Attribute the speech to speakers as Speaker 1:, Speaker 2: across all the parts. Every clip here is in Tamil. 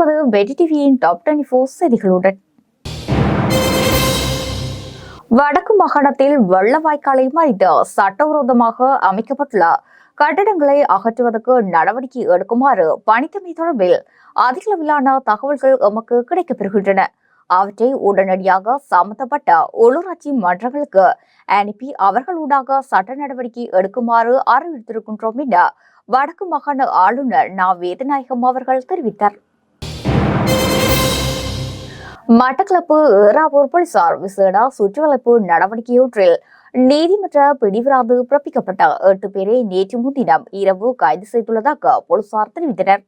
Speaker 1: இணைந்திருப்பது வெடி டிவியின் டாப் டுவெண்டி ஃபோர் செய்திகளுடன் வடக்கு மாகாணத்தில் வெள்ள வாய்க்காலை மறித்து சட்டவிரோதமாக அமைக்கப்பட்டுள்ள கட்டடங்களை அகற்றுவதற்கு நடவடிக்கை எடுக்குமாறு பணித்தமை தொடர்பில் அதிகளவிலான தகவல்கள் எமக்கு கிடைக்கப்பெறுகின்றன. அவற்றை உடனடியாக சம்பந்தப்பட்ட உள்ளூராட்சி மன்றங்களுக்கு அனுப்பி அவர்களூடாக சட்ட நடவடிக்கை எடுக்குமாறு அறிவித்திருக்கின்றோம் என வடக்கு மாகாண ஆளுநர் நா. வேதநாயகம் அவர்கள் தெரிவித்தார். மட்டக்களப்பு ஏறாவூர் போலீசார் விசேட சுற்றுவளைப்பு நடவடிக்கையொன்றில் நீதிமன்ற பிடிவிராது பிறப்பிக்கப்பட்ட எட்டு பேரை நேற்று முன்தினம் இரவு கைது செய்துள்ளதாக போலீசார் தெரிவித்தனர்.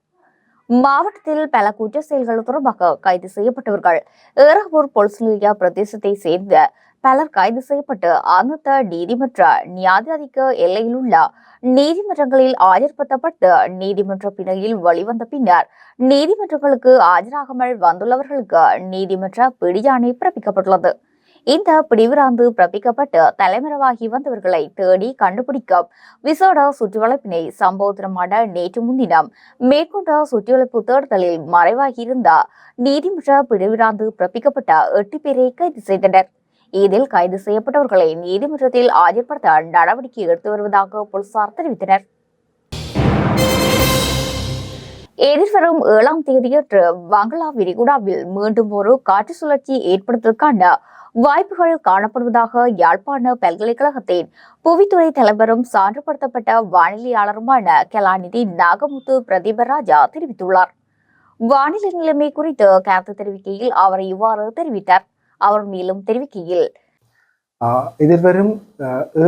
Speaker 1: மாவட்டத்தில் பல குற்ற செயல்கள் தொடர்பாக கைது செய்யப்பட்டவர்கள் ஏறாவூர் போலீஸ் நிலைய பிரதேசத்தை சேர்ந்த பலர் கைது செய்யப்பட்டு அந்தந்த நீதிமன்ற நியாயாதிக்க எல்லையில் உள்ள நீதிமன்றங்களில் ஆஜர்படுத்தப்பட்டு நீதிமன்ற பிணையில் வெளிவந்த பின்னர் நீதிமன்றங்களுக்கு ஆஜராகாமல் வந்துள்ளவர்களுக்கு நீதிமன்ற பிடியாணை பிறப்பிக்கப்பட்டுள்ளது. இந்த பிடிவிராந்து பிறப்பிக்கப்பட்டு தலைமறைவாகி வந்தவர்களை தேடி கண்டுபிடிக்கும் விசேட சுற்றுவளைப்பினை சம்பவத்தினமான நேற்று முன்தினம் மேற்கொண்ட சுற்றுவளைப்பு தேடுதலில் மறைவாகியிருந்த நீதிமன்ற பிடிவிராந்து பிறப்பிக்கப்பட்ட எட்டு பேரை கைது செய்தனர். இதில் கைது செய்யப்பட்டவர்களை நீதிமன்றத்தில் ஆஜர்படுத்த நடவடிக்கை எடுத்து வருவதாக போலீசார் தெரிவித்தனர். எதிர்வரும் ஏழாம் தேதியன்று வங்களா விரிகுடாவில் மீண்டும் ஒரு காற்று சுழற்சி ஏற்படுவதற்கான வாய்ப்புகள் காணப்படுவதாக யாழ்ப்பாண பல்கலைக்கழகத்தின் புவித்துறை தலைவரும் சான்றுபடுத்தப்பட்ட வானிலையாளருமான கலாநிதி நாகமுத்து பிரதீபராஜா தெரிவித்துள்ளார். வானிலை நிலைமை குறித்து கருத்து தெரிவிக்கையில் அவர் இவ்வாறு தெரிவித்தார். அவர் மேலும் தெரிவிக்கையில்.
Speaker 2: எதிர்வரும்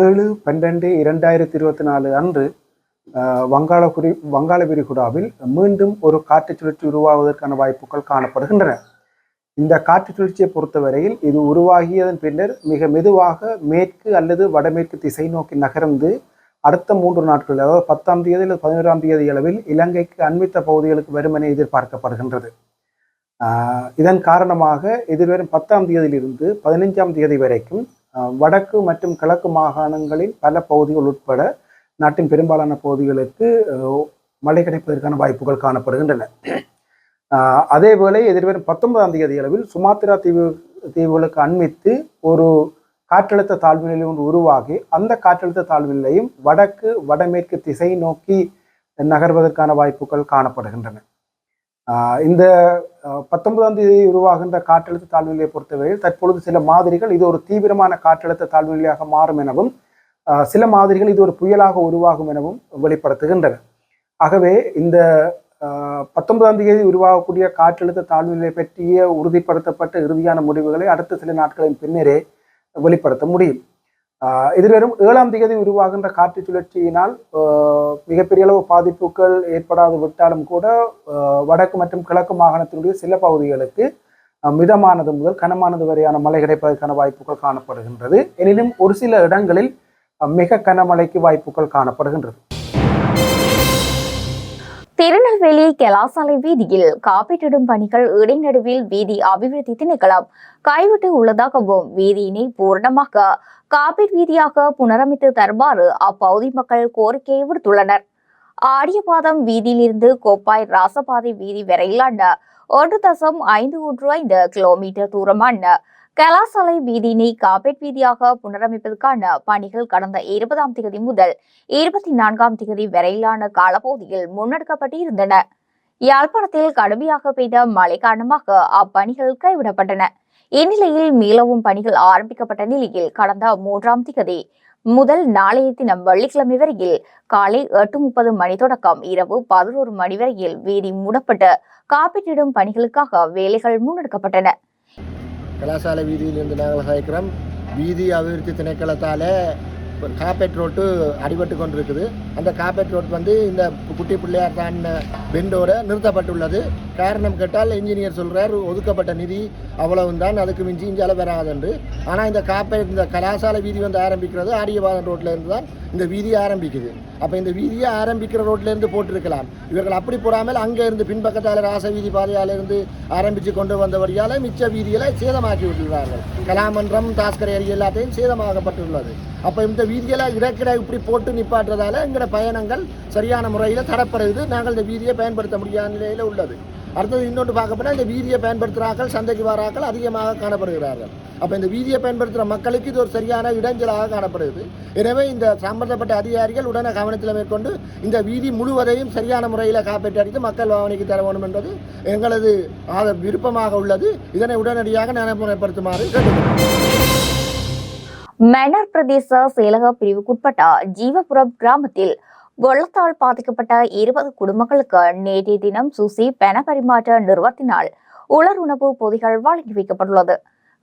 Speaker 2: ஏழு பன்னெண்டு இரண்டாயிரத்தி இருபத்தி நாலு அன்று வங்காள குறி வங்காள விரிகுடாவில் மீண்டும் ஒரு காற்று சுழற்சி உருவாவதற்கான வாய்ப்புகள் காணப்படுகின்றன. இந்த காற்று சுழற்சியை பொறுத்தவரையில் இது உருவாகியதன் பின்னர் மிக மெதுவாக மேற்கு அல்லது வடமேற்கு திசை நோக்கி நகர்ந்து அடுத்த மூன்று நாட்கள் அதாவது பத்தாம் தேதி அல்லது பதினோராம் தேதி அளவில் இலங்கைக்கு அண்மித்த பகுதிகளுக்கு வரும் எதிர்பார்க்கப்படுகின்றது. இதன் காரணமாக எதிர்வரும் பத்தாம் தேதியிலிருந்து பதினைஞ்சாம் தேதி வரைக்கும் வடக்கு மற்றும் கிழக்கு மாகாணங்களின் பல பகுதிகள் உட்பட நாட்டின் பெரும்பாலான பகுதிகளுக்கு மழை கிடைப்பதற்கான வாய்ப்புகள் காணப்படுகின்றன. அதேவேளை எதிர்வரும் பத்தொன்பதாம் தேதி அளவில் சுமாத்திரா தீவு தீவுகளுக்கு அண்மித்து ஒரு காற்றழுத்த தாழ்வு நிலை ஒன்று உருவாகி அந்த காற்றழுத்த தாழ்வு நிலையும் வடக்கு வடமேற்கு திசை நோக்கி நகர்வதற்கான வாய்ப்புகள் காணப்படுகின்றன. இந்த பத்தொன்பதாம் தேதி உருவாகின்ற காற்றழுத்த தாழ்வுநிலையை பொறுத்தவரையில் தற்பொழுது சில மாதிரிகள் இது ஒரு தீவிரமான காற்றழுத்த தாழ்வுநிலையாக மாறும் எனவும் சில மாதிரிகள் இது ஒரு புயலாக உருவாகும் எனவும் வெளிப்படுத்துகின்றன. ஆகவே இந்த பத்தொன்பதாம் தேதி உருவாகக்கூடிய காற்றழுத்த தாழ்வுநிலை பற்றிய உறுதிப்படுத்தப்பட்ட இறுதியான முடிவுகளை அடுத்த சில நாட்களின் பின்னரே வெளிப்படுத்த முடியும். எதிர்வரும் ஏழாம் திகதி உருவாகின்ற காற்று சுழற்சியினால் மிகப்பெரிய அளவு பாதிப்புகள் ஏற்படாது விட்டாலும் கூட வடக்கு மற்றும் கிழக்கு மாகாணத்தினுடைய சில பகுதிகளுக்கு மிதமானது முதல் கனமானது வரையான மழை கிடைப்பதற்கான வாய்ப்புகள் காணப்படுகின்றது. எனினும் ஒரு சில இடங்களில் மிக கனமழைக்கு வாய்ப்புகள் காணப்படுகின்றது.
Speaker 1: திருநெல்வேலி கெலாசாலை வீதியில் காப்பீட்டிடும் பணிகள் இடைநடுவில் வீதி அபிவிருத்தி திணைக்களம் கைவிட்டு உள்ளதாகவும் வீதியினை பூரணமாக காப்பீட் வீதியாக புனரமைத்து தருமாறு அப்பகுதி மக்கள் கோரிக்கை விடுத்துள்ளனர். ஆடியபாதம் வீதியிலிருந்து கோப்பாய் ராசபாதை வீதி வரையிலான ஒன்று தசம் ஐந்து ஒன்று ஐந்து கிலோமீட்டர் தூரமான கலாசாலை வீதியினை காப்பேட் வீதியாக புனரமைப்பதற்கான பணிகள் கடந்த இருபதாம் தேதி முதல் இருபத்தி நான்காம் தேதி வரையிலான காலப்பகுதியில் முன்னெடுக்கப்பட்டிருந்தன. யாழ்ப்பாணத்தில் கடுமையாக பெய்த மழை காரணமாக அப்பணிகள் கைவிடப்பட்டன. இந்நிலையில் மீளவும் பணிகள் ஆரம்பிக்கப்பட்ட நிலையில் கடந்த மூன்றாம் தேதி முதல் நாளைய தினம் வெள்ளிக்கிழமை வரையில் காலை எட்டு முப்பது மணி தொடக்கம் இரவு பதினோரு மணி வரையில் வீதி மூடப்பட்டு காப்பீட்டிடும் பணிகளுக்காக வேலைகள் முன்னெடுக்கப்பட்டன.
Speaker 3: கலாசாலை வீதியிலிருந்து நாங்கள் சாய்க்கிறோம். வீதி அபிவிருத்தி திணைக்களத்தால் காப்பேட் ரோட்டு அடிபட்டு கொண்டிருக்குது. அந்த காப்பேட் ரோட் வந்து இந்த குட்டி பிள்ளையார் தான் பெண்டோட நிறுத்தப்பட்டுள்ளது. காரணம் கேட்டால் இன்ஜினியர் சொல்கிறார் ஒதுக்கப்பட்ட நிதி அவ்வளவு தான் அதுக்கு மிஞ்சி இஞ்சியால் வராது என்று. ஆனால் இந்த காப்பேட் இந்த கலாசாலை வீதி வந்து ஆரம்பிக்கிறது ஆரியபாதம் ரோட்டில் இருந்து தான். இந்த வீதியை ஆரம்பிக்குது. அப்போ இந்த வீதியை ஆரம்பிக்கிற ரோட்லேருந்து போட்டிருக்கலாம். இவர்கள் அப்படி போடாமல் அங்கே இருந்து பின்பக்கத்தால் ராச வீதி பாதையாலிருந்து ஆரம்பித்து கொண்டு வந்தபடியால் மிச்ச வீதியில் சேதமாக்கி விட்டுள்ளார்கள். கலாமன்றம் தாஸ்கரை ஏரி எல்லாத்தையும் சேதமாகப்பட்டுள்ளது. அப்போ இந்த வீதியெல்லாம் இடக்கிட இப்படி போட்டு நிப்பாட்டுறதால எங்களோட பயணங்கள் சரியான முறையில் தடப்படுது நாங்கள் இந்த வீதியை பயன்படுத்த முடியாத நிலையில் உள்ளது. அடுத்தது இன்னொன்று பார்க்க போனால் இந்த வீதியை பயன்படுத்துகிறார்கள் சந்தைக்கு வராக்கள் அதிகமாக காணப்படுகிறார்கள். அப்போ இந்த வீதியை பயன்படுத்துகிற மக்களுக்கு இது ஒரு சரியான இடைஞ்சலாக காணப்படுகிறது. எனவே இந்த சம்பந்தப்பட்ட அதிகாரிகள் உடனே கவனத்தில் மேற்கொண்டு இந்த வீதி முழுவதையும் சரியான முறையில் காப்பீட்டு அடித்து மக்கள் பாவனைக்கு தர வேண்டும் என்பது எங்களது விருப்பமாக உள்ளது. இதனை உடனடியாக நடைமுறைப்படுத்துமாறு கேட்டுக்கொள்கிறோம்.
Speaker 1: மன்னார் பிரதேச செயலக பிரிவுக்குட்பட்ட ஜீவபுரம் கிராமத்தில் வெள்ளத்தால் பாதிக்கப்பட்ட இருபது குடும்பங்களுக்கு நேற்றைய தினம் சுசி பண பரிமாற்ற நிறுவனத்தினால் உலருணவு பொதிகள் வழங்கி வைக்கப்பட்டுள்ளது.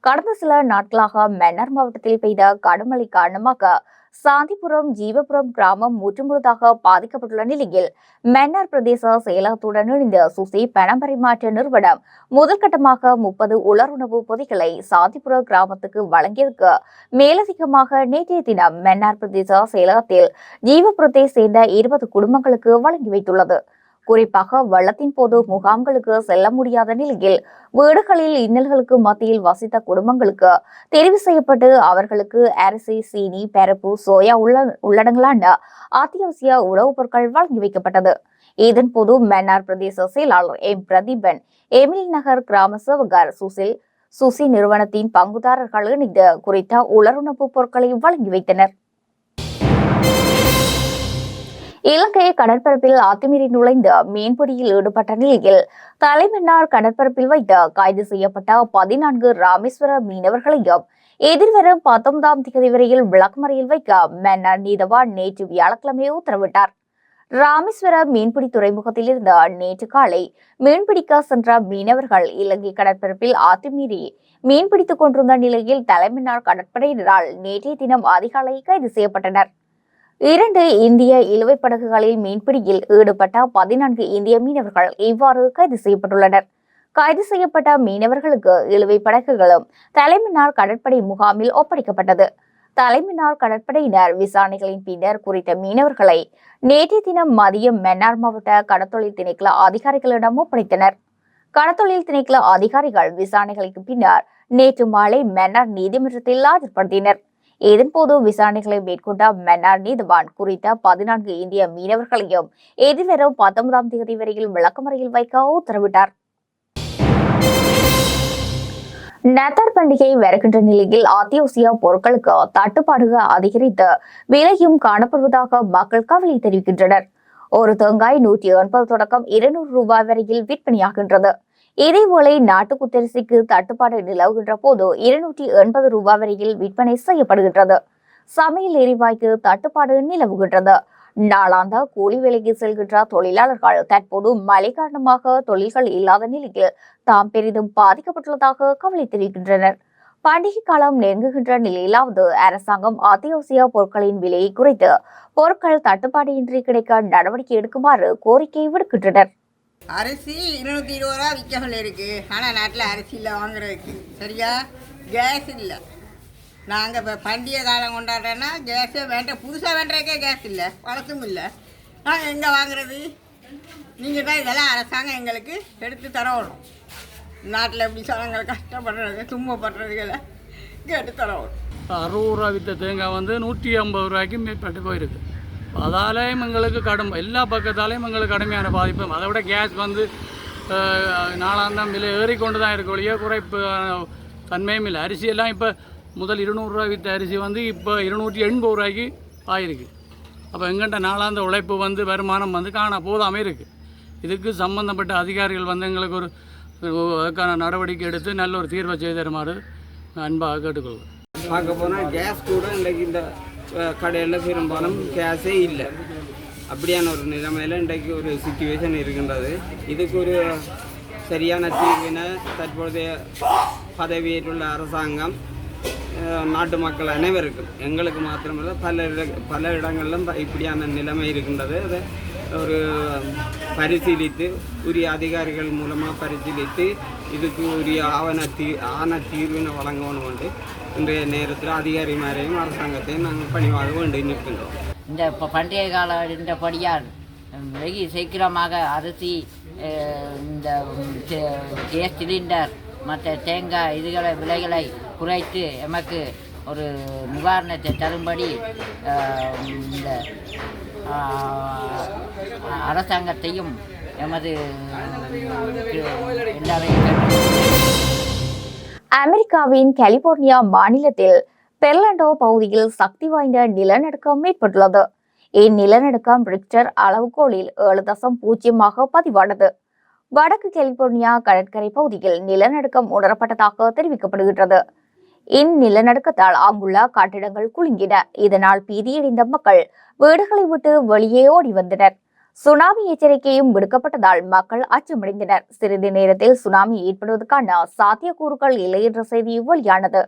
Speaker 1: கடந்த சில நாட்களாக மன்னர் மாவட்டத்தில் பெய்த கடுமழை காரணமாக சாந்திபுரம் ஜீவபுரம் கிராமம் முற்றுமுழுதாக பாதிக்கப்பட்டுள்ள நிலையில் மன்னார் பிரதேச செயலகத்துடன் இணைந்த சுசி பண பரிமாற்ற நிறுவனம் முதற்கட்டமாக முப்பது உலருணவு பொதிகளை சாந்திபுர கிராமத்துக்கு வழங்கியதற்கு மேலதிகமாக நேற்றைய தினம் மன்னார் பிரதேச செயலகத்தில் ஜீவபுரத்தை சேர்ந்த இருபது குடும்பங்களுக்கு வழங்கி வைத்துள்ளது. குறிப்பாக வெள்ளத்தின் போது முகாம்களுக்கு செல்ல முடியாத நிலையில் வீடுகளில் இன்னல்களுக்கு மத்தியில் வசித்த குடும்பங்களுக்கு தெரிவு செய்யப்பட்டு அவர்களுக்கு அரிசி சீனி பருப்பு சோயா உள்ள உள்ளடங்கலான அத்தியாவசிய உணவுப் பொருட்கள் வழங்கி வைக்கப்பட்டது. இதன் போது மன்னார் பிரதேச செயலாளர் எம். பிரதீபன் எமில் நகர் கிராம சேவகர் சுசில் சுசி நிறுவனத்தின் பங்குதாரர்கள் இணைந்து குறித்த உலருணவுப் பொருட்களை வழங்கி வைத்தனர். இலங்கை கடற்பரப்பில் அத்துமீறி நுழைந்து மீன்பிடியில் ஈடுபட்ட நிலையில் தலைமன்னார் கடற்பரப்பில் வைத்து கைது செய்யப்பட்ட பதினான்கு ராமேஸ்வர மீனவர்களையும் எதிர்வரும் பத்தொன்பதாம் தேதி வரையில் விளக்குமறையில் வைக்க மன்னர் நீதவான் நேற்று வியாழக்கிழமை உத்தரவிட்டார். ராமேஸ்வர மீன்பிடி துறைமுகத்தில் இருந்து நேற்று காலை மீன்பிடிக்க சென்ற மீனவர்கள் இலங்கை கடற்பரப்பில் அத்துமீறி மீன்பிடித்துக் கொண்டிருந்த நிலையில் தலைமன்னார் கடற்படையினரால் நேற்றைய தினம் அதிகாலை கைது செய்யப்பட்டனர். இரண்டு இந்திய இழுவைப் படகுகளில் மீன்பிடியில் ஈடுபட்ட பதினான்கு இந்திய மீனவர்கள் இவ்வாறு கைது செய்யப்பட்டுள்ளனர். கைது செய்யப்பட்ட மீனவர்களுக்கு இழுவைப் படகுகளும் தலைமினார் கடற்படை முகாமில் ஒப்படைக்கப்பட்டது. தலைமினார் கடற்படையினர் விசாரணைகளின் பின்னர் குறித்த மீனவர்களை நேற்றைய தினம் மதியம் மன்னார் மாவட்ட கடத்தொழில் திணைக்கள அதிகாரிகளிடம் ஒப்படைத்தனர். கடத்தொழில் திணைக்கள அதிகாரிகள் விசாரணைகளுக்கு பின்னர் நேற்று மாலை மன்னார் நீதிமன்றத்தில் ஆஜர்படுத்தினர். இதன்போது விசாரணைகளை மேற்கொண்ட மன்னார் நீதிவான் குறித்த பதினான்கு இந்திய மீனவர்களையும் எதிர்வரும் பத்தொன்பதாம் தேதி வரையில் விளக்கமறையில் வைக்க உத்தரவிட்டார். நத்தார் பண்டிகை வருகின்ற நிலையில் அத்தியாவசிய பொருட்களுக்கு தட்டுப்பாடுகள் அதிகரித்து விலையும் காணப்படுவதாக மக்கள் கவலை தெரிவிக்கின்றனர். ஒரு தேங்காய் நூற்றி எண்பது தொடக்கம் இருநூறு ரூபாய் வரையில் விற்பனையாகின்றது. இதேவேளை நாட்டு குத்தரிசிக்கு தட்டுப்பாடு நிலவுகின்ற போது இருநூற்றி எண்பது ரூபாய் வரையில் விற்பனை செய்யப்படுகின்றது. சமையல் எரிவாய்க்கு தட்டுப்பாடு நிலவுகின்றது. நாளாந்த கூலி வேலைக்கு செல்கின்ற தொழிலாளர்கள் தற்போது மழை காரணமாக தொழில்கள் இல்லாத நிலையில் தாம் பெரிதும் பாதிக்கப்பட்டுள்ளதாக கவலை தெரிவிக்கின்றனர். பண்டிகை காலம் நெருங்குகின்ற நிலையிலாவது அரசாங்கம் அத்தியாவசிய பொருட்களின் விலையை குறைத்து பொருட்கள் தட்டுப்பாடின்றி கிடைக்க நடவடிக்கை எடுக்குமாறு கோரிக்கை விடுக்கின்றனர்.
Speaker 4: அரிசி இருநூத்தி இருபது ரூபா விற்க இருக்கு. ஆனால் நாட்டில் அரிசி இல்லை வாங்குறதுக்கு. சரியா? கேஸ் இல்லை. நாங்கள் இப்போ பண்டிகை காலம் கொண்டாடுறோன்னா கேஸே வேண்ட புதுசாக வேண்டுறதுக்கே கேஸ் இல்லை. வழக்கும் இல்லை. நாங்கள் எங்கே வாங்குறது? நீங்கள் தான் இதெல்லாம் அரசாங்கம் எங்களுக்கு எடுத்து தரணும். நாட்டில் எப்படி சனங்கள் கஷ்டப்படுறது துன்பப்படுறதுகளை கேட்டு தரணும்.
Speaker 5: அறுபது ரூபா விற்ற தேங்காய் வந்து நூற்றி ஐம்பது ரூபாய்க்கு மேற்பட்டு போயிருக்கு. அதாலேயும் எங்களுக்கு கடும் எல்லா பக்கத்தாலேயும் எங்களுக்கு கடுமையான பாதிப்பு. அதை விட கேஸ் வந்து நாலாந்தாம் விலை ஏறிக்கொண்டு தான் இருக்க ஒழிய குறைப்பு தன்மையும் இல்லை. அரிசியெல்லாம் இப்போ முதல் இருநூறுரூவா விற்ற அரிசி வந்து இப்போ இருநூற்றி எண்பது ரூபாய்க்கு ஆயிருக்கு. அப்போ எங்கள்கிட்ட நாளாந்த உழைப்பு வந்து வருமானம் வந்து காண போதாமல் இருக்குது இதுக்கு சம்மந்தப்பட்ட அதிகாரிகள் வந்து எங்களுக்கு ஒரு அதுக்கான நடவடிக்கை எடுத்து நல்ல ஒரு தீர்வை செய்து தருமாறு அன்பாக கேட்டுக்கொள்வோம்
Speaker 6: பார்க்க போனால் கேஸ் கூட இன்றைக்கு இந்த கடையில் பெரும்பாலும் கேஷே இல்லை. அப்படியான ஒரு நிலைமையில் இன்றைக்கு ஒரு சுச்சுவேஷன் இருக்கின்றது. இதுக்கு ஒரு சரியான தீர்வினை தற்போதைய பதவியேற்றுள்ள அரசாங்கம் நாட்டு மக்கள் அனைவருக்கும் எங்களுக்கு மாத்திரமல்ல பல இட பல இடங்களிலும் இப்படியான நிலைமை இருக்கின்றது. அதை ஒரு பரிசீலித்து உரிய அதிகாரிகள் மூலமாக பரிசீலித்து இதுக்கு உரிய ஆவண தீ ஆன தீர்வினை வழங்கணும் என்று இன்றைய நேரத்தில் அதிகாரிமாரையும் அரசாங்கத்தையும் நாங்கள் பணிவாக வேண்டி நிற்கின்றோம்.
Speaker 7: இந்த இப்போ பண்டைய கால இருந்தபடியால் வெகு சீக்கிரமாக அரிசி இந்த கேஸ் சிலிண்டர் மற்ற தேங்காய் இதுகளை விலைகளை குறைத்து எமக்கு ஒரு நிவாரணத்தை தரும்படி இந்த அரசாங்கத்தையும் எமது எல்லாரையும்
Speaker 1: அமெரிக்காவின் கலிபோர்னியா மாநிலத்தில் பெர்லாண்டோ பகுதியில் சக்தி வாய்ந்த நிலநடுக்கம் ஏற்பட்டுள்ளது. இந்நிலநடுக்கம் ரிக்டர் அளவுகோலில் ஏழு தசம் பூஜ்ஜியமாக பதிவானது. வடக்கு கலிபோர்னியா கடற்கரை பகுதியில் நிலநடுக்கம் உணரப்பட்டதாக தெரிவிக்கப்படுகின்றது. இந்நிலநடுக்கத்தால் அங்குள்ள கட்டிடங்கள் குலுங்கின. இதனால் பீதியடைந்த மக்கள் வீடுகளை விட்டு வெளியே ஓடி வந்தனர். சுனாமி எச்சரிக்கையும் விடுக்கப்பட்டதால் மக்கள் அச்சமடைந்தனர். சிறிது நேரத்தில் சுனாமி ஏற்படுவதற்கான சாத்தியக்கூறுகள் இல்லை என்ற செய்தி வெளியானது.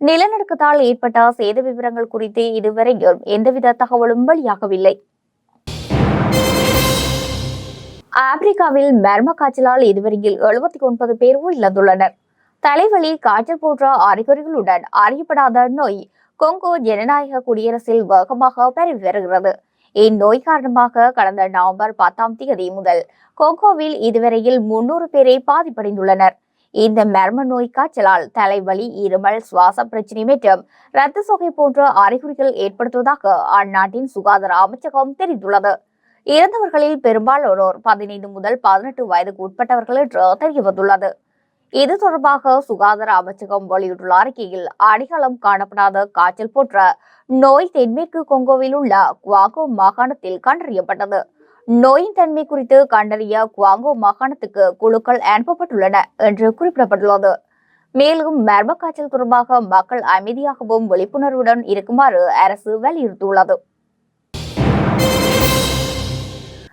Speaker 1: நிலநடுக்கத்தால் ஏற்பட்ட சேத விவரங்கள் குறித்து இதுவரையும் எந்தவித தகவலும் வெளியாகவில்லை. ஆப்பிரிக்காவில் மர்ம காய்ச்சலால் இதுவரையில் எழுபத்தி ஒன்பது பேர் உயிரிழந்துள்ளனர். தலைவலி காய்ச்சல் போன்ற அறிகுறிகளுடன் அறியப்படாத நோய் கொங்கோ ஜனநாயக குடியரசில் வேகமாக பரவி வருகிறது. இந்நோய் காரணமாக கடந்த நவம்பர் பத்தாம் தேதி முதல் கோகோவில் இதுவரையில் முன்னூறு பேரை பாதிப்படைந்துள்ளனர். இந்த மர்ம நோய் காய்ச்சலால் தலைவலி இருமல் சுவாச பிரச்சினை மற்றும் இரத்த சோகை போன்ற அறிகுறிகள் ஏற்படுத்துவதாக அந்நாட்டின் சுகாதார அமைச்சகம் தெரிவித்துள்ளது. இறந்தவர்களில் பெரும்பாலானோர் பதினைந்து முதல் பதினெட்டு வயதுக்கு உட்பட்டவர்கள் என்று தெரியவந்துள்ளது. இது தொடர்பாக சுகாதார அமைச்சகம் வெளியிட்டுள்ள அறிக்கையில் அடையாளம் காணப்படாத காய்ச்சல் போன்ற நோய் தென்மேற்கு கொங்கோவில் உள்ள குவாங்கோ மாகாணத்தில் கண்டறியப்பட்டது. நோயின் தன்மை குறித்து கண்டறிய குவாங்கோ மாகாணத்துக்கு குழுக்கள் அனுப்பப்பட்டுள்ளன என்று குறிப்பிடப்பட்டுள்ளது. மேலும் மர்ம காய்ச்சல் தொடர்பாக மக்கள் அமைதியாகவும் விழிப்புணர்வுடன் இருக்குமாறு அரசு வலியுறுத்தியுள்ளது.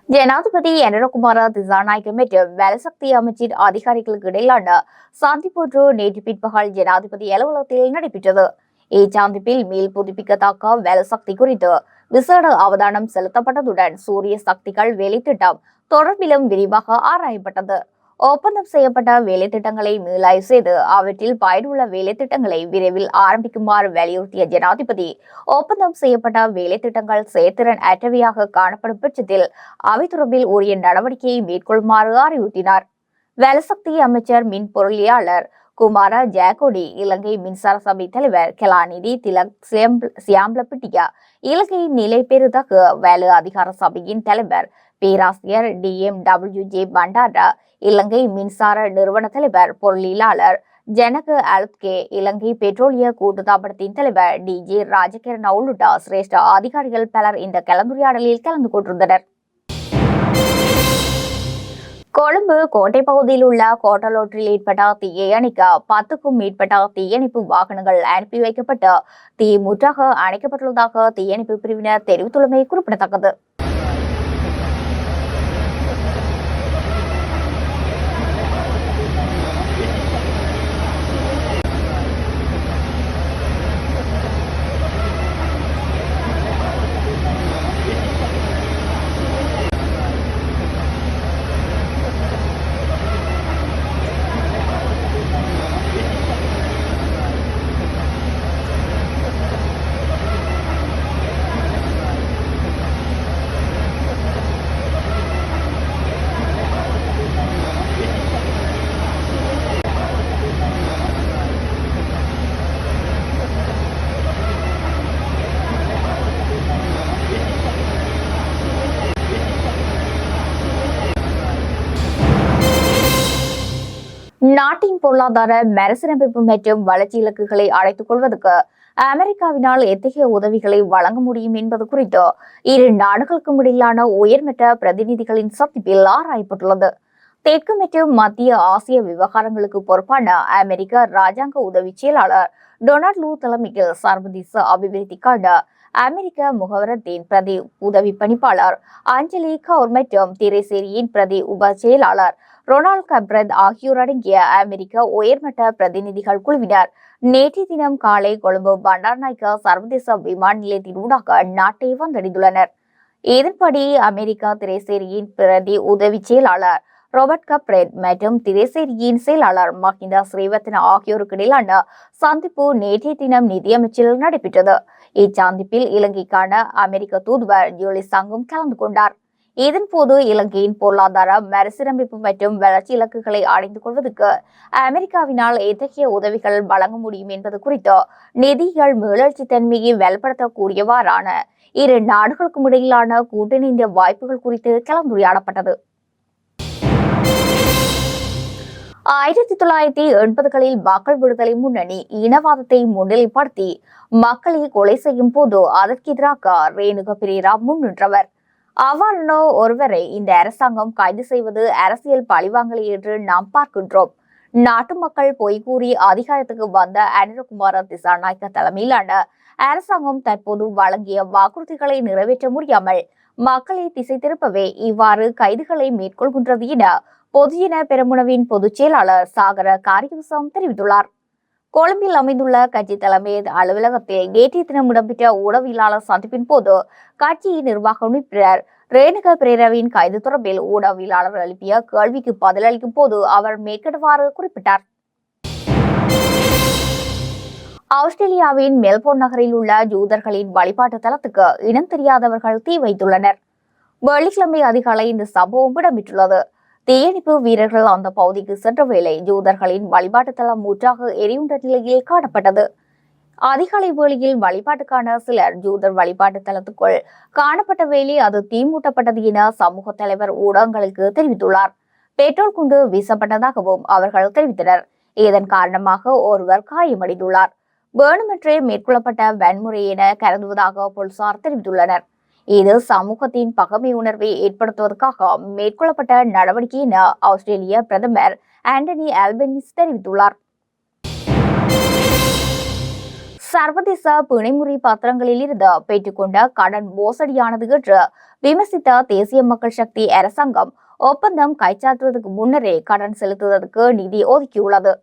Speaker 1: ஜனாதிபதி எனரகுமார திசாநாயக்க மற்றும் வலசக்தி அமைச்சின் அதிகாரிகளுக்கு இடையிலான சந்திப்பொன்று நேற்று பிற்பகல் ஜனாதிபதி அலுவலகத்தில் நடைபெற்றது. இச்சந்திப்பில் மீள் புதுப்பிக்கத்தக்க வலசக்தி குறித்து விசேட அவதானம் செலுத்தப்பட்டதுடன் சூரிய சக்திகள் வேலைத்திட்டம் தொடர்பிலும் விரிவாக ஆராயப்பட்டது. ஒப்பந்தம் செய்யப்பட்ட வேலை திட்டங்களை மீளாய் செய்து அவற்றில் பயனுள்ள வேலை திட்டங்களை விரைவில் ஆரம்பிக்குமாறு வலியுறுத்திய ஜனாதிபதி ஒப்பந்தம் செய்யப்பட்ட வேலை திட்டங்கள் செயற்திறன் அற்றவையாக காணப்படும் பட்சத்தில் அவை தொடர்பில் உரிய நடவடிக்கையை மேற்கொள்ளுமாறு அறிவுறுத்தினார். வலசக்தி அமைச்சர் மின் பொருளியாளர் குமார ஜாகோடி இலங்கை மின்சார சபை தலைவர் கலாநிதி திலக் சியம்பல- இலங்கையின் நிலை பெறுதகு வேலை அதிகார சபையின் தலைவர் பேராசிரியர் D M W J Bandara Ilangai மின்சார நிறுவன தலைவர் பொருளியலாளர் ஜனக அலுத்கே இலங்கை பெட்ரோலிய கூட்டுத்தாபனத்தின் தலைவர் டி ஜே ராஜகிரண உள்ளிட்ட சிரேஷ்ட அதிகாரிகள் பலர் இந்த கலந்துரையாடலில் கலந்து கொண்டிருந்தனர். கொழும்பு கோட்டை பகுதியில் உள்ள கோட்டலோட்டில் ஏற்பட்ட தீயை அணைக்க பத்துக்கும் மேற்பட்ட தீயணைப்பு வாகனங்கள் அனுப்பி வைக்கப்பட்டு தீ முற்றாக அணைக்கப்பட்டுள்ளதாக தீயணைப்பு பிரிவினர் தெரிவித்துள்ளமை குறிப்பிடத்தக்கது. நாட்டின் பொருளாதார மறுசீரமைப்பு மற்றும் வளர்ச்சி இலக்குகளை அடைத்துக் கொள்வதற்கு அமெரிக்காவினால் எத்தகைய உதவிகளை வழங்க முடியும் என்பது குறித்து இரு நாடுகளுக்கும் இடையிலான உயர்மட்ட பிரதிநிதிகளின் சந்திப்பில் ஆராயப்பட்டுள்ளது. தெற்கு மற்றும் மத்திய ஆசிய விவகாரங்களுக்கு பொறுப்பான அமெரிக்க ராஜாங்க உதவி செயலாளர் டொனால்ட் லூ தலைமையில் சர்வதேச அபிவிருத்திக்கான அமெரிக்க முகவரத்தின் பிரதி உதவி பணிப்பாளர் அஞ்சலி கவுர் மற்றும் திரைசேரியின் பிரதி உப செயலாளர் ரொனால்ட் கப்ரத் ஆகியோர் அடங்கிய அமெரிக்க உயர்மட்ட பிரதிநிதிகள் குழுவினர். நேற்றைய தினம் காலை கொழும்பு பண்டார்நாயக்கா சர்வதேச விமான நிலையத்தின் ஊடாக நாட்டை வந்தடைந்துள்ளனர். இதன்படி அமெரிக்கா திரைசேரியின் பிரதி உதவி செயலாளர் ராபர்ட் கப்ரெட் மற்றும் திரைசேரியின் செயலாளர் மஹிந்தா ஸ்ரீவர்த்தன ஆகியோருக்கு இடையிலான சந்திப்பு நேற்றைய தினம் நிதியமைச்சில் நடைபெற்றது. இச்சந்திப்பில் இலங்கைக்கான அமெரிக்க தூதுவர் ஜூலி சங்கும் கலந்து கொண்டார். இதன்போது இலங்கையின் பொருளாதார மறுசீரமைப்பு மற்றும் வளர்ச்சி இலக்குகளை அடைந்து கொள்வதற்கு அமெரிக்காவினால் எத்தகைய உதவிகள் வழங்க முடியும் என்பது குறித்து நிதிகள் மீளழ்ச்சி தன்மையை வலுப்படுத்தக்கூடியவாறான இரு நாடுகளுக்கும் இடையிலான கூட்டணிந்த வாய்ப்புகள் குறித்து கலந்துரையாடப்பட்டது. ஆயிரத்தி தொள்ளாயிரத்தி எண்பதுகளில் மக்கள் விடுதலை முன்னணி இனவாதத்தை முன்னிலைப்படுத்தி மக்களை கொலை செய்யும் போது அதற்கு எதிராக ரேணுக பிரேரா முன்னின்றவர். அவ்வாறான ஒருவரை இந்த அரசாங்கம் கைது செய்வது அரசியல் பழிவாங்கல் என்று நாம் பார்க்கின்றோம். நாட்டு மக்கள் பொய் கூறி அதிகாரத்துக்கு வந்த அனிரகுமார திசாநாயக்க தலைமையிலான அரசாங்கம் தற்போது வழங்கிய வாக்குறுதிகளை நிறைவேற்ற முடியாமல் மக்களை திசை திருப்பவே இவ்வாறு கைதுகளை மேற்கொள்கின்றது என பொதுஜன பெருமுனவின் பொதுச் செயலாளர் சாகர காரியவசம் தெரிவித்துள்ளார். கொழும்பில் அமைந்துள்ள கட்சி தலைமை அலுவலகத்தில் நேற்றைய தினம் இடம்பெற்ற ஊடகவியலாளர் சந்திப்பின் போது கட்சியின் நிர்வாக உறுப்பினர் ரேணுகா பிரேரவின் கைது தொடர்பில் ஊடகவியலாளர் எழுப்பிய கேள்விக்கு பதிலளிக்கும் போது அவர் மேற்கண்டவாறு குறிப்பிட்டார். ஆஸ்திரேலியாவின் மெல்போர்ன் நகரில் உள்ள ஜூதர்களின் வழிபாட்டு தலத்துக்கு இனம் தெரியாதவர்கள் தீ வைத்துள்ளனர். வெள்ளிக்கிழமை அதிகாலை இந்த சம்பவம் இடம்பெற்றுள்ளது. தீயணைப்பு வீரர்கள் அந்த பகுதிக்கு சென்ற வேளை ஜூதர்களின் வழிபாட்டு தலம் முற்றாக எரியுண்ட நிலையில் காணப்பட்டது. அதிகாலை வேளையில் வழிபாட்டுக்கான சிலர் ஜூதர் வழிபாட்டு தலத்துக்குள் காணப்பட்ட வேலை அது தீமூட்டப்பட்டது என சமூக தலைவர் ஊடகங்களுக்கு தெரிவித்துள்ளார். பெட்ரோல் குண்டு வீசப்பட்டதாகவும் அவர்கள் தெரிவித்தனர். இதன் காரணமாக ஒருவர் காயமடைந்துள்ளார். வேணுமென்றே மேற்கொள்ளப்பட்ட வன்முறை என கருதுவதாக போலீசார் தெரிவித்துள்ளனர். இது சமூகத்தின் பகமை உணர்வை ஏற்படுத்துவதற்காக மேற்கொள்ளப்பட்ட நடவடிக்கை என ஆஸ்திரேலிய பிரதமர் ஆண்டனி ஆல்பனிஸ் தெரிவித்துள்ளார். சர்வதேச பிணைமுறை பத்திரங்களில் இருந்து பெற்றுக்கொண்ட கடன் மோசடியானது என்று விமர்சித்த தேசிய மக்கள் சக்தி அரசாங்கம் ஒப்பந்தம் கைச்சாற்றுவதற்கு முன்னரே கடன் செலுத்துவதற்கு நிதி ஒதுக்கியுள்ளது.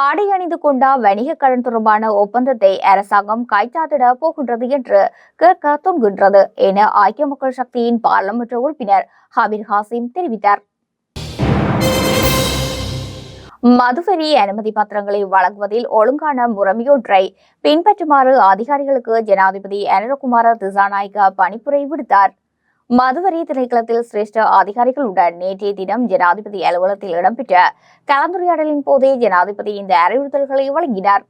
Speaker 1: ஆடை அணிந்து கொண்ட வணிக கடன் தொடர்பான ஒப்பந்தத்தை அரசாங்கம் கைச்சாத்திட போகின்றது என்று கேட்க தோன்கின்றது என ஐக்கிய மக்கள் சக்தியின் பாராளுமன்ற உறுப்பினர் ஹபீர் ஹாசிம் தெரிவித்தார். மதுவரி அனுமதி பத்திரங்களை வழங்குவதில் ஒழுங்கான முறைமையொன்றை பின்பற்றுமாறு அதிகாரிகளுக்கு ஜனாதிபதி அனுரகுமார திசாநாயக்க பணிப்புரை விடுத்தார். மதுவரி திணைக்களத்தில் சிரேஷ்ட அதிகாரிகளுடன் நேற்றைய தினம் ஜனாதிபதி அலுவலகத்தில் இடம்பெற்ற கலந்துரையாடலின் போதே ஜனாதிபதி இந்த அறிவுறுத்தல்களை வழங்கினார்.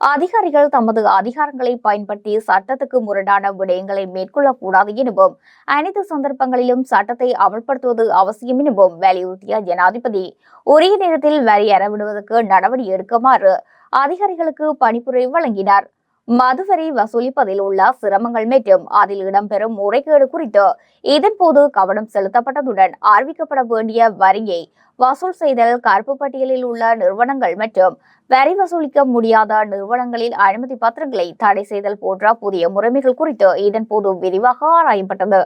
Speaker 1: அதிகாரிகள் தமது அதிகாரங்களை பயன்படுத்தி சட்டத்துக்கு முரடான விடயங்களை மேற்கொள்ளக்கூடாது எனவும் அனைத்து சந்தர்ப்பங்களிலும் சட்டத்தை அமல்படுத்துவது அவசியம் எனவும் வலியுறுத்திய ஜனாதிபதி உரிய நேரத்தில் வரி அறவிடுவதற்கு நடவடிக்கை எடுக்குமாறு அதிகாரிகளுக்கு பணிப்புரை வழங்கினார். மதுவரி வசூலிப்பதில் உள்ள சிரமங்கள் மற்றும் அதில் இடம்பெறும் முறைகேடு குறித்து இதன்போது கவனம் செலுத்தப்பட்டதுடன் அறிவிக்கப்பட வேண்டிய வரியை வசூல் செய்தல் கருப்பு பட்டியலில் உள்ள நிறுவனங்கள் மற்றும் வரி வசூலிக்க முடியாத நிறுவனங்களில் அனுமதி பத்திரங்களை தடை செய்தல் போன்ற புதிய முறைமைகள் குறித்து இதன்போது விரிவாக ஆராயப்பட்டது.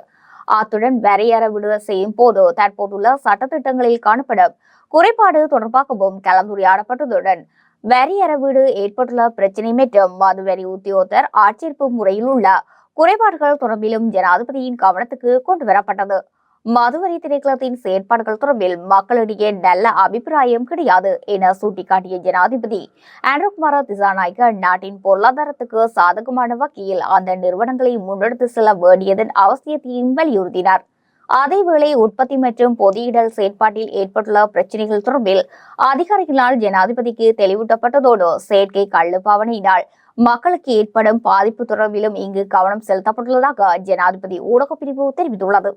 Speaker 1: அத்துடன் வரி அறவிடுதல் செய்யும் போது தற்போதுள்ள சட்டத்திட்டங்களில் காணப்படும் குறைபாடு தொடர்பாகவும் கலந்துரையாடப்பட்டதுடன் வரி அறவீடு ஏற்பட்டுள்ள பிரச்சினை மற்றும் மதுவரி உத்தியோகத்தர் ஆட்சேர்ப்பு முறையில் உள்ள குறைபாடுகள் தொடர்பிலும் ஜனாதிபதியின் கவனத்துக்கு கொண்டு வரப்பட்டது. மதுவரி திணைக்களத்தின் செயற்பாடுகள் தொடர்பில் மக்களிடையே நல்ல அபிப்பிராயம் கிடையாது என சுட்டிக்காட்டிய ஜனாதிபதி ஆண்ட்ரோகுமார திசாநாயக்க நாட்டின் பொருளாதாரத்துக்கு சாதகமான வகையில் அந்த நிறுவனங்களை முன்னெடுத்து செல்ல வேண்டியதன் அவசியத்தையும் வலியுறுத்தினார். அதேவேளை உற்பத்தி மற்றும் பொதியிடல் செயற்பாட்டில் ஏற்பட்டுள்ள பிரச்சனைகள் தொடர்பில் அதிகாரிகளால் ஜனாதிபதிக்கு தெளிவூட்டப்பட்டதோடு செயற்கை கள்ளு பாவனையினால் மக்களுக்கு ஏற்படும் பாதிப்பு தொடர்பிலும் இங்கு கவனம் செலுத்தப்பட்டுள்ளதாக ஜனாதிபதி ஊடகப் பிரிவு தெரிவித்துள்ளது.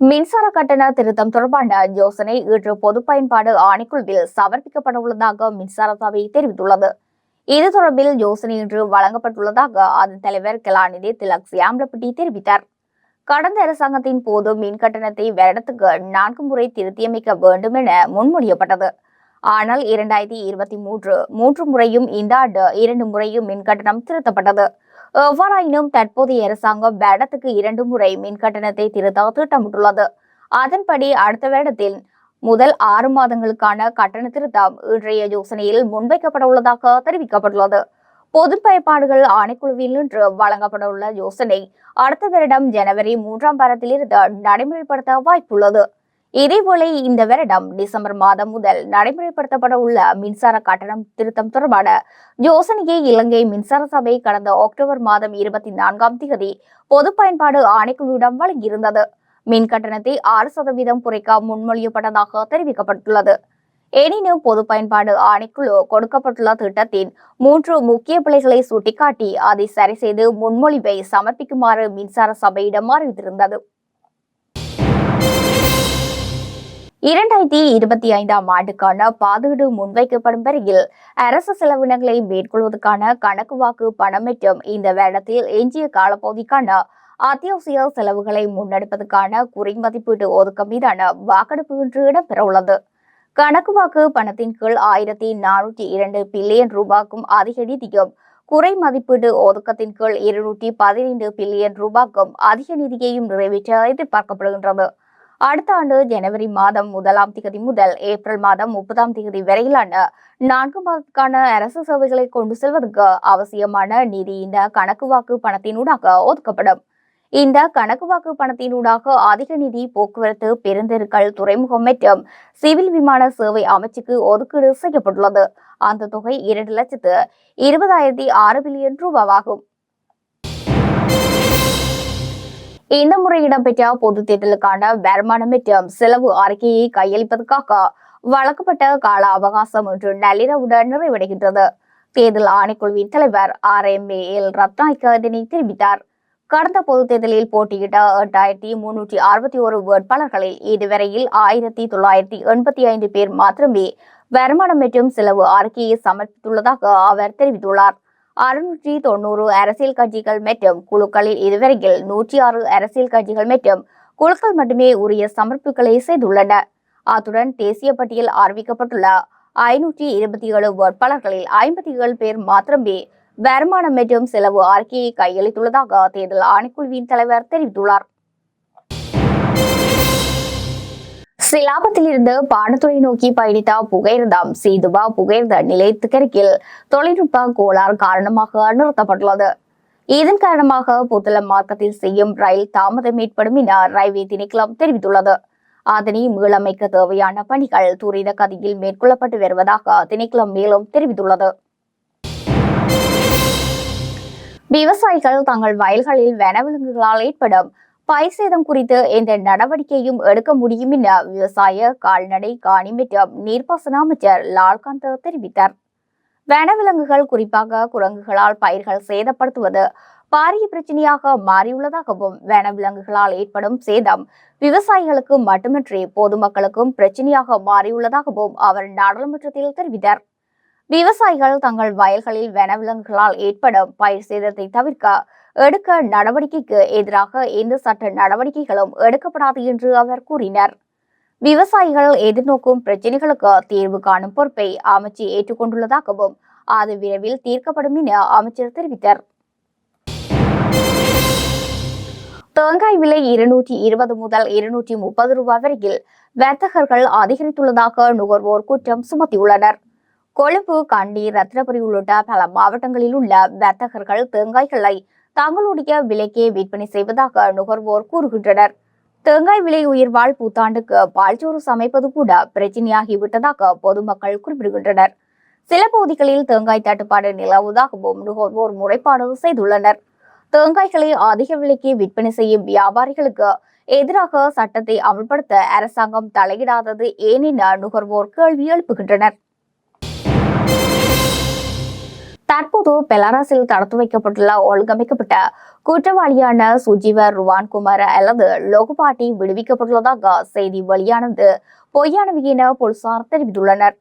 Speaker 1: மின்சார கட்டண திருத்தம் தொடர்பான யோசனை இன்று பொது பயன்பாடு ஆணைக்குழுவில் சமர்ப்பிக்கப்பட உள்ளதாக மின்சார சபை தெரிவித்துள்ளது. இது தொடர்பில் யோசனை இன்று வழங்கப்பட்டுள்ளதாக அதன் தலைவர் கலாநிதி திலக் சியாம்லப்பட்டி தெரிவித்தார். கடந்த அரசாங்கத்தின் போது மின் கட்டணத்தை வருடத்துக்கு நான்கு முறை திருத்தியமைக்க வேண்டும் என முன்மொழியப்பட்டது. ஆனால் இரண்டாயிரத்தி இருபத்தி மூன்று மூன்று முறையும் இந்த ஆண்டு இரண்டு முறையும் மின் கட்டணம் திருத்தப்பட்டது. எவ்வாறாயினும் தற்போதைய அரசாங்கம் வருடத்துக்கு இரண்டு முறை மின் கட்டணத்தை திருத்த திட்டமிட்டுள்ளது. அதன்படி அடுத்த வருடத்தில் முதல் ஆறு மாதங்களுக்கான கட்டண திருத்தம் இன்றைய யோசனையில் முன்வைக்கப்பட உள்ளதாக தெரிவிக்கப்பட்டுள்ளது. பொது பயன்பாடுகள் ஆணைக்குழுவில் இன்று வழங்கப்பட உள்ள யோசனை அடுத்த வருடம் ஜனவரி மூன்றாம் வாரத்திலிருந்து நடைமுறைப்படுத்த வாய்ப்புள்ளது. இதேவேளை இந்த வருடம் டிசம்பர் மாதம் முதல் நடைமுறைப்படுத்தப்பட உள்ள மின்சார கட்டணம் திருத்தம் தொடர்பான யோசனையை இலங்கை மின்சார சபை கடந்த அக்டோபர் மாதம் இருபத்தி நான்காம் தேதி பொது பயன்பாடு ஆணைக்குழுவிடம் வழங்கியிருந்தது. மின் கட்டணத்தை ஆறு சதவீதம் குறைக்க முன்மொழியப்பட்டதாக தெரிவிக்கப்பட்டுள்ளது. எனினும் பொது பயன்பாடு ஆணைக்குழு கொடுக்கப்பட்டுள்ள திட்டத்தின் மூன்று முக்கிய பிழைகளை சுட்டிக்காட்டி அதை சரி செய்து முன்மொழிவை சமர்ப்பிக்குமாறு மின்சார சபையிடம் அறிவித்திருந்தது. இரண்டாயிரத்தி இருபத்தி ஐந்தாம் ஆண்டுக்கான பாதுகாடு முன்வைக்கப்படும் வரையில் அரசு செலவினங்களை மேற்கொள்வதற்கான கணக்கு வாக்கு பணம் மற்றும் இந்த வருடத்தில் எஞ்சிய காலப்பகுதிக்கான அத்தியாவசிய செலவுகளை முன்னெடுப்பதற்கான குறைமதிப்பீட்டு ஒதுக்கம் மீதான வாக்கெடுப்பு இன்று இடம்பெறவுள்ளது. கணக்கு வாக்கு பணத்தின் கீழ் ஆயிரத்தி நானூற்றி இரண்டு பில்லியன் ரூபாய்க்கும் அதிக நிதியும் குறை மதிப்பீடு ஒதுக்கத்தின் கீழ் இருநூற்றி பதினைந்து பில்லியன் ரூபாய்க்கும் அதிக நிதியையும் நிறைவேற்ற எதிர்பார்க்கப்படுகின்றது. அடுத்த ஆண்டு ஜனவரி மாதம் முதலாம் தேதி முதல் ஏப்ரல் மாதம் முப்பதாம் தேதி வரையிலான நான்கு மாதத்துக்கான அரசு சேவைகளை கொண்டு செல்வதற்கு அவசியமான நிதி இந்த கணக்கு வாக்கு பணத்தினூடாக ஒதுக்கப்படும். இந்த கணக்கு வாக்கு பணத்தினூடாக அதிக நிதி போக்குவரத்து பெருந்தெருக்கள் துறைமுகம் மற்றும் சிவில் விமான சேவை அமைச்சுக்கு ஒதுக்கீடு செய்யப்பட்டுள்ளது. அந்த தொகை இரண்டு லட்சத்து இருபதாயிரத்தி ஆறு பில்லியன் ரூபாவாகும். இந்த முறை இடம்பெற்ற பொது தேர்தலுக்கான வருமானம் மற்றும் செலவு அறிக்கையை கையளிப்பதற்காக வழங்கப்பட்ட கால அவகாசம் இன்று நள்ளிரவுடன் நிறைவடைகின்றது. தேர்தல் ஆணைக்குழுவின் தலைவர் R M A L Ratnayake இதனை தெரிவித்தார். கடந்த பொது தேர்தலில் போட்டியிட்ட எட்டாயிரத்தி முன்னூற்றி அறுபத்தி ஒரு வேட்பாளர்களில் இதுவரையில் ஆயிரத்தி தொள்ளாயிரத்தி எண்பத்தி ஐந்து பேர் மாத்திரமே வருமானம் மற்றும் செலவு அறிக்கையை சமர்ப்பித்துள்ளதாக அவர் தெரிவித்துள்ளார். அறுநூற்றி தொண்ணூறு அரசியல் கட்சிகள் மற்றும் குழுக்களில் இதுவரையில் நூற்றி ஆறு அரசியல் கட்சிகள் மற்றும் குழுக்கள் மட்டுமே உரிய சமர்ப்புகளை செய்துள்ளன. அத்துடன் தேசிய பட்டியல் அறிவிக்கப்பட்டுள்ள ஐநூற்றி இருபத்தி ஏழு வேட்பாளர்களில் ஐம்பத்தி ஏழு பேர் மாத்திரமே வருமானம் மற்றும் செலவு அறிக்கையை கையளித்துள்ளதாக தேர்தல் ஆணைக்குழுவின் தலைவர் தெரிவித்துள்ளார். சிலாபத்திலிருந்து பாடத்துறை நோக்கி பயணித்த புகையிரதம் சீதுவா புகையிரத நிலையத்துக்கருகில் தொழில்நுட்ப கோளாறு காரணமாக நிறுத்தப்பட்டுள்ளது. இதன் காரணமாக புத்தளம் மார்க்கத்தில் செய்யும் ரயில் தாமதம் ஏற்படும் என ரயில்வே திணைக்களம் தெரிவித்துள்ளது. அதனை மீளமைக்க தேவையான பணிகள் துரித கதியில் மேற்கொள்ளப்பட்டு வருவதாக திணைக்களம் மேலும் தெரிவித்துள்ளது. விவசாயிகள் தங்கள் வயல்களில் வனவிலங்குகளால் ஏற்படும் பயிர் சேதம் குறித்து எந்த நடவடிக்கையும் எடுக்க முடியும் என விவசாய கால்நடை காணி மற்றும் நீர்ப்பாசன அமைச்சர் லால்காந்த் தெரிவித்தார். வனவிலங்குகள் குறிப்பாக குரங்குகளால் பயிர்கள் சேதப்படுத்துவது பாரிய பிரச்சனையாக மாறியுள்ளதாகவும் வனவிலங்குகளால் ஏற்படும் சேதம் விவசாயிகளுக்கு மட்டுமின்றி பொதுமக்களுக்கும் பிரச்சனையாக மாறியுள்ளதாகவும் அவர் நாடாளுமன்றத்தில் தெரிவித்தார். விவசாயிகள் தங்கள் வயல்களில் வனவிலங்குகளால் ஏற்படும் பயிர் சேதத்தை தவிர்க்க எடுக்க நடவடிக்கைக்கு எதிராக எந்த சட்ட நடவடிக்கைகளும் எடுக்கப்படாது என்று அவர் கூறினார். விவசாயிகள் எதிர்நோக்கும் பிரச்சினைகளுக்கு தீர்வு காணும் பொறுப்பை அமைச்சு ஏற்றுக்கொண்டுள்ளதாகவும் அது விரைவில் தீர்க்கப்படும் என அமைச்சர் தெரிவித்தார். தேங்காய் விலை இருநூற்றி இருபது முதல் இருநூற்றி முப்பது ரூபாய் வரையில் வர்த்தகர்கள் அதிகரித்துள்ளதாக நுகர்வோர் குற்றம் சுமத்தியுள்ளனர். கொழும்பு கண்டி ரத்னபுரி உள்ளிட்ட பல மாவட்டங்களில் உள்ள வர்த்தகர்கள் தேங்காய்களை தங்களுடைய விலைக்கே விற்பனை செய்வதாக நுகர்வோர் கூறுகின்றனர். தேங்காய் விலை உயர்வால் புத்தாண்டுக்கு பால்சோறு சமைப்பது கூட பிரச்சனையாகிவிட்டதாக பொதுமக்கள் குறிப்பிடுகின்றனர். சில பகுதிகளில் தேங்காய் தட்டுப்பாடு நிலவுவதாகவும் நுகர்வோர் முறைப்பாடு செய்துள்ளனர். தேங்காய்களை அதிக விலைக்கு விற்பனை செய்யும் வியாபாரிகளுக்கு எதிராக சட்டத்தை அமல்படுத்த அரசாங்கம் தலையிடாதது ஏனென நுகர்வோர் கேள்வி எழுப்புகின்றனர். தற்போது பெலாரஸில் தடுத்து வைக்கப்பட்டுள்ள ஒழுங்கமைக்கப்பட்ட குற்றவாளியான சுஜீவ ருவான்குமார் அல்லது லோகுபாட்டி விடுவிக்கப்பட்டுள்ளதாக செய்தி வெளியானது. பொய்யானவை என போலீசார் தெரிவித்துள்ளனர்.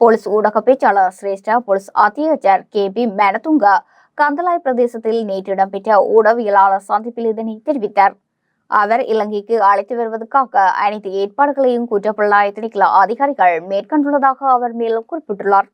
Speaker 1: போலீஸ் ஊடக பேச்சாளர் சிரேஷ்ட போலீஸ் அத்தியட்சர் கே பி மெனதுங்க கந்தலாய் பிரதேசத்தில் நேற்று இடம்பெற்ற ஊடகவியலாளர் சந்திப்பில் இதனை தெரிவித்தார். அவர் இலங்கைக்கு அழைத்து வருவதற்காக அனைத்து ஏற்பாடுகளையும் குற்றப்புலனாய்வு திணைக்கள அதிகாரிகள் மேற்கொண்டுள்ளதாக அவர் மேலும் குறிப்பிட்டுள்ளார்.